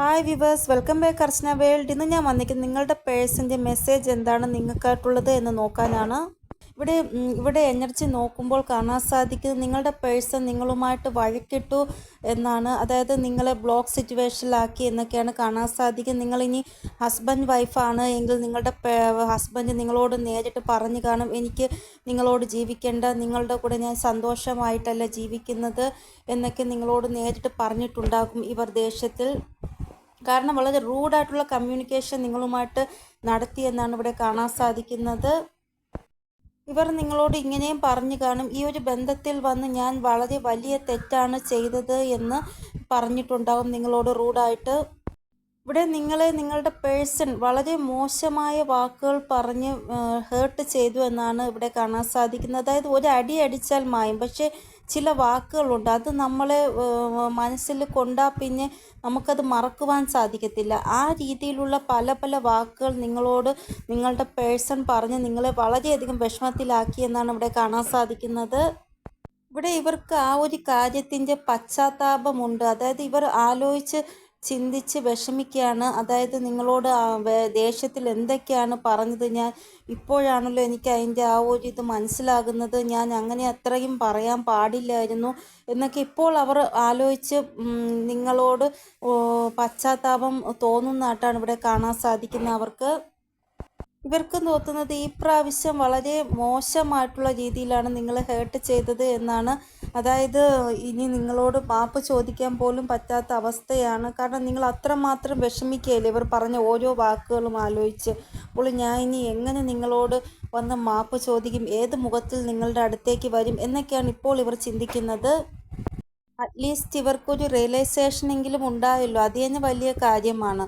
Hi viewers welcome back Archana world ഇന്ന് ഞാൻ വന്നിരിക്കുന്നത് നിങ്ങളുടെ പേഴ്സന്റെ മെസ്സേജ് എന്താണ് നിങ്ങൾക്കായിട്ടുള്ളത് എന്ന് നോക്കാനാണ്. ഇവിടെ ഇവിടെ എനർജി നോക്കുമ്പോൾ കാണാൻ സാധിക്കുന്നത് നിങ്ങളുടെ പേഴ്സൺ നിങ്ങളുമായിട്ട് വഴക്കിട്ടു എന്നാണ്. അതായത് നിങ്ങളെ ബ്ലോക്ക് സിറ്റുവേഷനിലാക്കി എന്നൊക്കെയാണ് കാണാൻ സാധിക്കുന്നത്. നിങ്ങളിനി ഹസ്ബൻഡ് വൈഫാണ് എങ്കിൽ നിങ്ങളുടെ ഹസ്ബൻഡ് നിങ്ങളോട് നേരിട്ട് പറഞ്ഞു കാണും എനിക്ക് നിങ്ങളോട് ജീവിക്കേണ്ട നിങ്ങളുടെ കൂടെ ഞാൻ സന്തോഷമായിട്ടല്ല ജീവിക്കുന്നത് എന്നൊക്കെ നിങ്ങളോട് നേരിട്ട് പറഞ്ഞിട്ടുണ്ടാകും ഇവർ ദേഷ്യത്തിൽ. കാരണം വളരെ റൂഡായിട്ടുള്ള കമ്മ്യൂണിക്കേഷൻ നിങ്ങളുമായിട്ട് നടത്തി എന്നാണ് ഇവിടെ കാണാൻ സാധിക്കുന്നത്. ഇവർ നിങ്ങളോട് ഇങ്ങനെയും പറഞ്ഞു കാണും ഈ ഒരു ബന്ധത്തിൽ വന്ന് ഞാൻ വളരെ വലിയ തെറ്റാണ് ചെയ്തത് എന്ന് പറഞ്ഞിട്ടുണ്ടാകും നിങ്ങളോട് റൂഡായിട്ട്. ഇവിടെ നിങ്ങളെ നിങ്ങളുടെ പേഴ്സൺ വളരെ മോശമായ വാക്കുകൾ പറഞ്ഞ് ഹേർട്ട് ചെയ്തു എന്നാണ് ഇവിടെ കാണാൻ സാധിക്കുന്നത്. അതായത് ഒരു അടി അടിച്ചാൽ മായും. പക്ഷേ ചില വാക്കുകളുണ്ട്. അത് നമ്മളെ മനസ്സിൽ കൊണ്ടാ പിന്നെ നമുക്കത് മറക്കുവാൻ സാധിക്കത്തില്ല. ആ രീതിയിലുള്ള പല പല വാക്കുകൾ നിങ്ങളോട് നിങ്ങളുടെ പേഴ്സൺ പറഞ്ഞ് നിങ്ങളെ വളരെയധികം വിഷമത്തിലാക്കി എന്നാണ് ഇവിടെ കാണാൻ സാധിക്കുന്നത്. ഇവിടെ ഇവർക്ക് ആ ഒരു കാര്യത്തിന്റെ പശ്ചാത്താപമുണ്ട്. അതായത് ഇവർ ആലോചിച്ച് ചിന്തിച്ച് വിഷമിക്കുകയാണ്. അതായത് നിങ്ങളോട് ദേഷ്യത്തിൽ എന്തൊക്കെയാണ് പറഞ്ഞത്? ഞാൻ ഇപ്പോഴാണല്ലോ എനിക്ക് അതിന്റെ ആ ഒരു ഇത് മനസ്സിലാകുന്നത്. ഞാൻ അങ്ങനെ അത്രയും പറയാൻ പാടില്ലായിരുന്നു എന്നൊക്കെ ഇപ്പോൾ അവർ ആലോചിച്ച് നിങ്ങളോട് പശ്ചാത്താപം തോന്നുന്നതായിട്ടാണ് ഇവിടെ കാണാൻ സാധിക്കുന്നത് അവർക്ക്. ഇവർക്ക് തോന്നുന്നത് ഈ പ്രാവശ്യം വളരെ മോശമായിട്ടുള്ള രീതിയിലാണ് നിങ്ങൾ ഹേർട്ട് ചെയ്തത് എന്നാണ്. അതായത് ഇനി നിങ്ങളോട് മാപ്പ് ചോദിക്കാൻ പോലും പറ്റാത്ത അവസ്ഥയാണ്. കാരണം നിങ്ങൾ അത്രമാത്രം വിഷമിക്കുകയില്ല ഇവർ പറഞ്ഞ ഓരോ വാക്കുകളും ആലോചിച്ച്. അപ്പോൾ ഞാൻ ഇനി എങ്ങനെ നിങ്ങളോട് വന്ന് മാപ്പ് ചോദിക്കും? ഏത് മുഖത്തിൽ നിങ്ങളുടെ അടുത്തേക്ക് വരും? എന്നൊക്കെയാണ് ഇപ്പോൾ ഇവർ ചിന്തിക്കുന്നത്. അറ്റ്ലീസ്റ്റ് ഇവർക്കൊരു റിയലൈസേഷൻ എങ്കിലും ഉണ്ടായല്ലോ അത് തന്നെ വലിയ കാര്യമാണ്.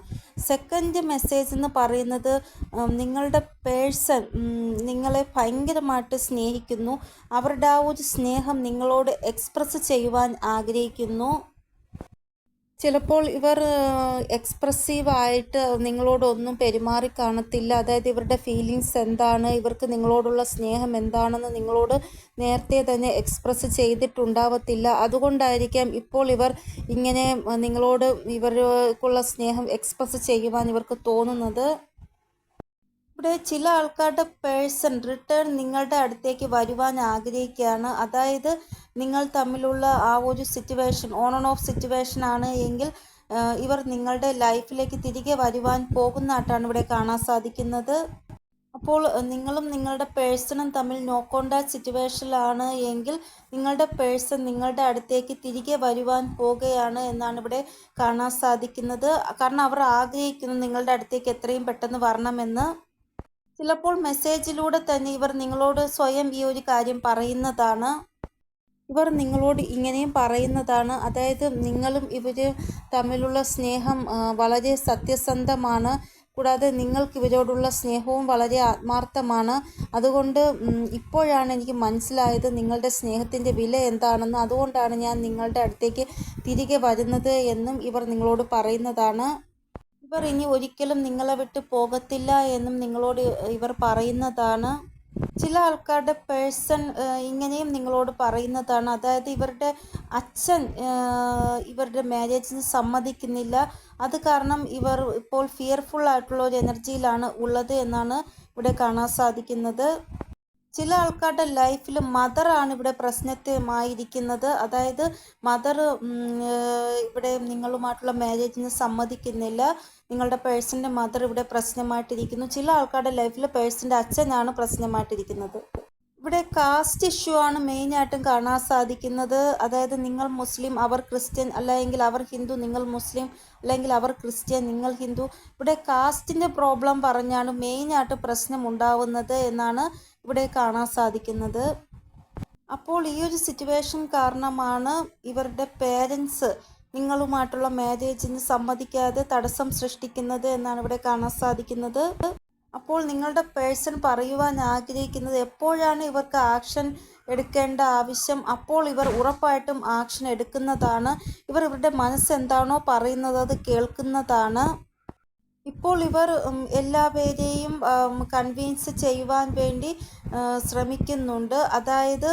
സെക്കൻഡ് മെസ്സേജ് എന്ന് പറയുന്നത് നിങ്ങളുടെ പേഴ്സൺ നിങ്ങളെ ഭയങ്കരമായിട്ട് സ്നേഹിക്കുന്നു. അവരുടെ ആ ഒരു സ്നേഹം നിങ്ങളോട് എക്സ്പ്രസ് ചെയ്യുവാൻ ആഗ്രഹിക്കുന്നു. ചിലപ്പോൾ ഇവർ എക്സ്പ്രസീവ് ആയിട്ട് നിങ്ങളോടൊന്നും പെരുമാറി കാണത്തില്ല. അതായത് ഇവരുടെ ഫീലിങ്സ് എന്താണ്? ഇവർക്ക് നിങ്ങളോടുള്ള സ്നേഹം എന്താണെന്ന് നിങ്ങളോട് നേരത്തെ തന്നെ എക്സ്പ്രസ് ചെയ്തിട്ടുണ്ടാവത്തില്ല. അതുകൊണ്ടായിരിക്കാം ഇപ്പോൾ ഇവർ ഇങ്ങനെ നിങ്ങളോട് ഇവർക്കുള്ള സ്നേഹം എക്സ്പ്രസ് ചെയ്യുവാൻ ഇവർക്ക് തോന്നുന്നത്. ഇവിടെ ചില ആൾക്കാരുടെ പേഴ്സൺ റിട്ടേൺ നിങ്ങളുടെ അടുത്തേക്ക് വരുവാൻ ആഗ്രഹിക്കുകയാണ്. അതായത് നിങ്ങൾ തമ്മിലുള്ള ആ ഒരു situation on and off situation ആണ് എങ്കിൽ ഇവർ നിങ്ങളുടെ ലൈഫിലേക്ക് തിരികെ വരുവാൻ പോകുന്നതായിട്ടാണ് ഇവിടെ കാണാൻ സാധിക്കുന്നത്. അപ്പോൾ നിങ്ങളും നിങ്ങളുടെ പേഴ്സണും തമ്മിൽ നോ കോണ്ടാക്ട് സിറ്റുവേഷനിലാണ് എങ്കിൽ നിങ്ങളുടെ പേഴ്സൺ നിങ്ങളുടെ അടുത്തേക്ക് തിരികെ വരുവാൻ പോകുകയാണ് എന്നാണ് ഇവിടെ കാണാൻ സാധിക്കുന്നത്. കാരണം അവർ ആഗ്രഹിക്കുന്നു നിങ്ങളുടെ അടുത്തേക്ക് എത്രയും പെട്ടെന്ന് വരണമെന്ന്. ചിലപ്പോൾ മെസ്സേജിലൂടെ തന്നെ ഇവർ നിങ്ങളോട് സ്വയം ഈ ഒരു കാര്യം പറയുന്നതാണ്. ഇവർ നിങ്ങളോട് ഇങ്ങനെയും പറയുന്നതാണ്. അതായത് നിങ്ങളും ഇവർ തമ്മിലുള്ള സ്നേഹം വളരെ സത്യസന്ധമാണ്. കൂടാതെ നിങ്ങൾക്ക് ഇവരോടുള്ള സ്നേഹവും വളരെ ആത്മാർത്ഥമാണ്. അതുകൊണ്ട് ഇപ്പോഴാണ് എനിക്ക് മനസ്സിലായത് നിങ്ങളുടെ സ്നേഹത്തിന്റെ വില എന്താണെന്ന്. അതുകൊണ്ടാണ് ഞാൻ നിങ്ങളുടെ അടുത്തേക്ക് തിരികെ വരുന്നത് എന്നും ഇവർ നിങ്ങളോട് പറയുന്നതാണ്. ഇവർ ഇനി ഒരിക്കലും നിങ്ങളെ വിട്ട് പോകത്തില്ല എന്നും നിങ്ങളോട് ഇവർ പറയുന്നതാണ്. ചില ആൾക്കാരുടെ പേഴ്സൺ ഇങ്ങനെയും നിങ്ങളോട് പറയുന്നതാണ്. അതായത് ഇവരുടെ അച്ഛൻ ഇവരുടെ മാരേജിന് സമ്മതിക്കുന്നില്ല. അത് കാരണം ഇവർ ഇപ്പോൾ ഫിയർഫുൾ ആയിട്ടുള്ള ഒരു എനർജിയിലാണ് ഉള്ളത് എന്നാണ് ഇവിടെ കാണാൻ സാധിക്കുന്നത്. ചില ആൾക്കാരുടെ ലൈഫിൽ മദറാണ് ഇവിടെ പ്രശ്നമായിരിക്കുന്നത് അതായത് മദർ ഇവിടെ നിങ്ങളുമായിട്ടുള്ള മാരേജിന് സമ്മതിക്കുന്നില്ല. നിങ്ങളുടെ പേഴ്സന്റെ മദർ ഇവിടെ പ്രശ്നമായിട്ടിരിക്കുന്നു. ചില ആൾക്കാരുടെ ലൈഫിൽ പേഴ്സന്റെ അച്ഛനാണ് പ്രശ്നമായിട്ടിരിക്കുന്നത്. ഇവിടെ കാസ്റ്റ് ഇഷ്യൂ ആണ് മെയിനായിട്ടും കാണാൻ സാധിക്കുന്നത്. അതായത് നിങ്ങൾ മുസ്ലിം അവർ ക്രിസ്ത്യൻ അല്ലെങ്കിൽ അവർ ഹിന്ദു നിങ്ങൾ മുസ്ലിം അല്ലെങ്കിൽ അവർ ക്രിസ്ത്യൻ നിങ്ങൾ ഹിന്ദു. ഇവിടെ കാസ്റ്റിന്റെ പ്രോബ്ലം പറഞ്ഞാണ് മെയിനായിട്ട് പ്രശ്നം ഉണ്ടാവുന്നത് എന്നാണ് ഇവിടെ കാണാൻ സാധിക്കുന്നത്. അപ്പോൾ ഈ ഒരു സിറ്റുവേഷൻ കാരണമാണ് ഇവരുടെ പേരൻസ് നിങ്ങളുമായിട്ടുള്ള മാരേജിന് സമ്മതിക്കാതെ തടസ്സം സൃഷ്ടിക്കുന്നത് എന്നാണ് ഇവിടെ കാണാൻ സാധിക്കുന്നത്. അപ്പോൾ നിങ്ങളുടെ പേഴ്സൺ പറയുവാൻ ആഗ്രഹിക്കുന്നത് എപ്പോഴാണ് ഇവർക്ക് ആക്ഷൻ എടുക്കേണ്ട ആവശ്യം? അപ്പോൾ ഇവർ ഉറപ്പായിട്ടും ആക്ഷൻ എടുക്കുന്നതാണ്. ഇവർ ഇവരുടെ മനസ്സെന്താണോ പറയുന്നത് അത് കേൾക്കുന്നതാണ്. ഇപ്പോൾ ഇവർ എല്ലാ എല്ലാവരെയും കൺവിൻസ് ചെയ്യുവാൻ വേണ്ടി ശ്രമിക്കുന്നുണ്ട്. അതായത്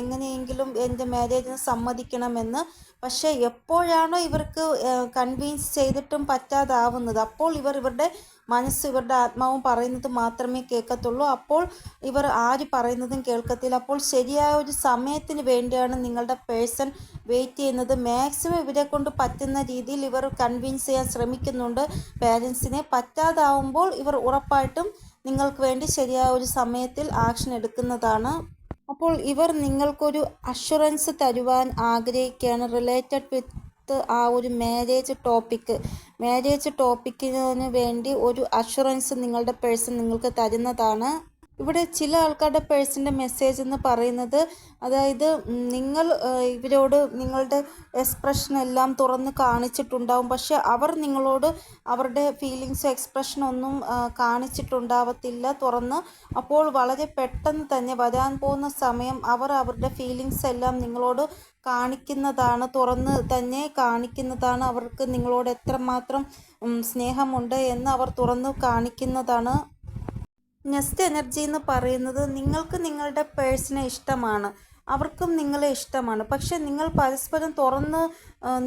എങ്ങനെയെങ്കിലും എന്റെ മാരേജിന് സമ്മതിക്കണമെന്ന്. പക്ഷേ എപ്പോഴാണോ ഇവർക്ക് കൺവിൻസ് ചെയ്തിട്ടും പറ്റാതാവുന്നത് അപ്പോൾ ഇവർ ഇവരുടെ മനസ്സ് ഇവരുടെ ആത്മാവും പറയുന്നത് മാത്രമേ കേൾക്കത്തുള്ളൂ. അപ്പോൾ ഇവർ ആര് പറയുന്നതും കേൾക്കത്തില്ല. അപ്പോൾ ശരിയായ ഒരു സമയത്തിന് വേണ്ടിയാണ് നിങ്ങളുടെ പേഴ്സൺ വെയിറ്റ് ചെയ്യുന്നത്. മാക്സിമം ഇവരെ കൊണ്ട് പറ്റുന്ന രീതിയിൽ ഇവർ കൺവിൻസ് ചെയ്യാൻ ശ്രമിക്കുന്നുണ്ട്. പേരൻസിനെ പറ്റാതാവുമ്പോൾ ഇവർ ഉറപ്പായിട്ടും നിങ്ങൾക്ക് വേണ്ടി ശരിയായ ഒരു സമയത്തിൽ ആക്ഷൻ എടുക്കുന്നതാണ്. അപ്പോൾ ഇവർ നിങ്ങൾക്കൊരു അഷുറൻസ് തരുവാൻ ആഗ്രഹിക്കുകയാണ്. റിലേറ്റഡ് വിത്ത് ആ ഒരു മാരേജ് ടോപ്പിക്ക് മാരേജ് ടോപ്പിക്കിന് വേണ്ടി ഒരു അഷുറൻസ് നിങ്ങളുടെ പേഴ്സൺ നിങ്ങൾക്ക് തരുന്നതാണ്. ഇവിടെ ചില ആൾക്കാരുടെ പേഴ്സിന്റെ മെസ്സേജ് എന്ന് പറയുന്നത് അതായത് നിങ്ങൾ ഇവരോട് നിങ്ങളുടെ എക്സ്പ്രഷൻ എല്ലാം തുറന്ന് കാണിച്ചിട്ടുണ്ടാവും. പക്ഷെ അവർ നിങ്ങളോട് അവരുടെ ഫീലിങ്സ് എക്സ്പ്രഷൻ ഒന്നും കാണിച്ചിട്ടുണ്ടാവത്തില്ല. തുറന്ന് അപ്പോൾ വളരെ പെട്ടെന്ന് തന്നെ വരാൻ പോകുന്ന സമയം അവർ അവരുടെ ഫീലിങ്സ് എല്ലാം നിങ്ങളോട് കാണിക്കുന്നതാണ്. തുറന്ന് തന്നെ കാണിക്കുന്നതാണ്. അവർക്ക് നിങ്ങളോട് എത്രമാത്രം സ്നേഹമുണ്ട് എന്ന് അവർ തുറന്ന് കാണിക്കുന്നതാണ് നെക്സ്റ്റ് എനർജി എന്ന് പറയുന്നത് നിങ്ങൾക്ക് നിങ്ങളുടെ പേഴ്സണെ ഇഷ്ടമാണ്. അവർക്കും നിങ്ങളെ ഇഷ്ടമാണ്. പക്ഷെ നിങ്ങൾ പരസ്പരം തുറന്ന്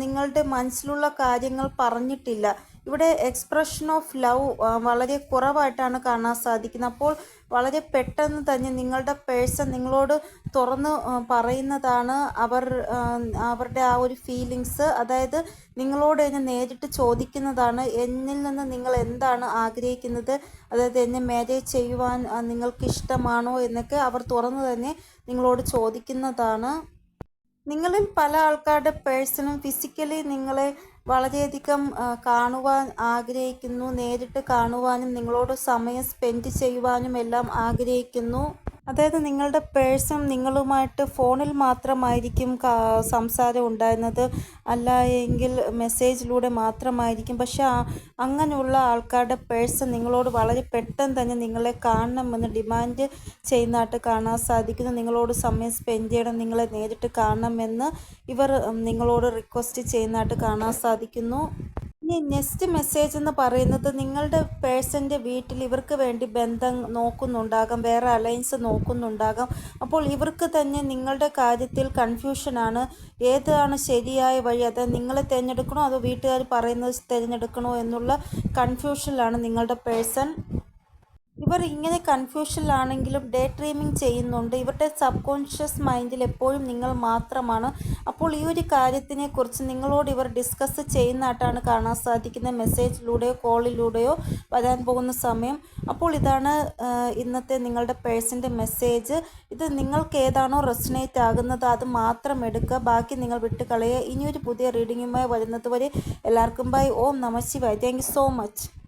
നിങ്ങളുടെ മനസ്സിലുള്ള കാര്യങ്ങൾ പറഞ്ഞിട്ടില്ല. ഇവിടെ എക്സ്പ്രഷൻ ഓഫ് ലവ് വളരെ കുറവായിട്ടാണ് കാണാൻ സാധിക്കുന്നത്. അപ്പോൾ വളരെ പെട്ടെന്ന് തന്നെ നിങ്ങളുടെ പേഴ്സൺ നിങ്ങളോട് തുറന്ന് പറയുന്നതാണ് അവർ അവരുടെ ആ ഒരു ഫീലിങ്സ് അതായത് നിങ്ങളോട് എന്നെ നേരിട്ട് ചോദിക്കുന്നതാണ് എന്നിൽ നിന്ന് നിങ്ങൾ എന്താണ് ആഗ്രഹിക്കുന്നത്? അതായത് എന്നെ മാരേജ് ചെയ്യുവാൻ നിങ്ങൾക്ക് ഇഷ്ടമാണോ എന്നൊക്കെ അവർ തുറന്ന് തന്നെ നിങ്ങളോട് ചോദിക്കുന്നതാണ്. നിങ്ങളിൽ പല ആൾക്കാരുടെ പേഴ്സണും ഫിസിക്കലി നിങ്ങളെ വളരെയധികം കാണുവാൻ ആഗ്രഹിക്കുന്നു നേരിട്ട് കാണുവാനും നിങ്ങളോട് സമയം സ്പെൻഡ് ചെയ്യുവാനും എല്ലാം ആഗ്രഹിക്കുന്നു. അതായത് നിങ്ങളുടെ പേഴ്സും നിങ്ങളുമായിട്ട് ഫോണിൽ മാത്രമായിരിക്കും സംസാരം ഉണ്ടായിരുന്നത്. അല്ല എങ്കിൽ മെസ്സേജിലൂടെ മാത്രമായിരിക്കും. പക്ഷെ അങ്ങനെയുള്ള ആൾക്കാരുടെ പേഴ്സൺ നിങ്ങളോട് വളരെ പെട്ടെന്ന് തന്നെ നിങ്ങളെ കാണണമെന്ന് ഡിമാൻഡ് ചെയ്യുന്നതായിട്ട് കാണാൻ സാധിക്കുന്നു. നിങ്ങളോട് സമയം സ്പെൻഡ് ചെയ്യണം നിങ്ങളെ നേരിട്ട് കാണണമെന്ന് ഇവർ നിങ്ങളോട് റിക്വസ്റ്റ് ചെയ്യുന്നതായിട്ട് കാണാൻ സാധിക്കുന്നു. ഇനി നെക്സ്റ്റ് മെസ്സേജ് എന്ന് പറയുന്നത് നിങ്ങളുടെ പേഴ്സന്റെ വീട്ടിൽ ഇവർക്ക് വേണ്ടി ബന്ധം നോക്കുന്നുണ്ടാകാം വേറെ അലയൻസ് നോക്കുന്നുണ്ടാകാം. അപ്പോൾ ഇവർക്ക് തന്നെ നിങ്ങളുടെ കാര്യത്തിൽ കൺഫ്യൂഷനാണ് ഏതാണ് ശരിയായ വഴി? അതായത് നിങ്ങളെ തിരഞ്ഞെടുക്കണോ? അതോ വീട്ടുകാർ പറയുന്നത് തിരഞ്ഞെടുക്കണോ? എന്നുള്ള കൺഫ്യൂഷനിലാണ് നിങ്ങളുടെ പേഴ്സൺ ഇവർ ഇങ്ങനെ കൺഫ്യൂഷനിലാണെങ്കിലും ഡേ ഡ്രീമിങ് ചെയ്യുന്നുണ്ട്. ഇവരുടെ സബ് കോൺഷ്യസ് മൈൻഡിൽ എപ്പോഴും നിങ്ങൾ മാത്രമാണ്. അപ്പോൾ ഈ ഒരു കാര്യത്തിനെക്കുറിച്ച് നിങ്ങളോട് ഇവർ ഡിസ്കസ് ചെയ്യുന്നതായിട്ടാണ് കാണാൻ സാധിക്കുന്ന മെസ്സേജിലൂടെയോ കോളിലൂടെയോ വരാൻ പോകുന്ന സമയം. അപ്പോൾ ഇതാണ് ഇന്നത്തെ നിങ്ങളുടെ പേഴ്സന്റെ മെസ്സേജ്. ഇത് നിങ്ങൾക്ക് ഏതാണോ റെസിനേറ്റ് ആകുന്നത് അത് മാത്രം എടുക്കുക. ബാക്കി നിങ്ങൾ വിട്ട് കളയുക ഇനിയൊരു പുതിയ റീഡിങ്ങുമായി വരുന്നത് വരെ എല്ലാവർക്കും ബൈ. ഓം നമ ശിവായ. Thank you so much.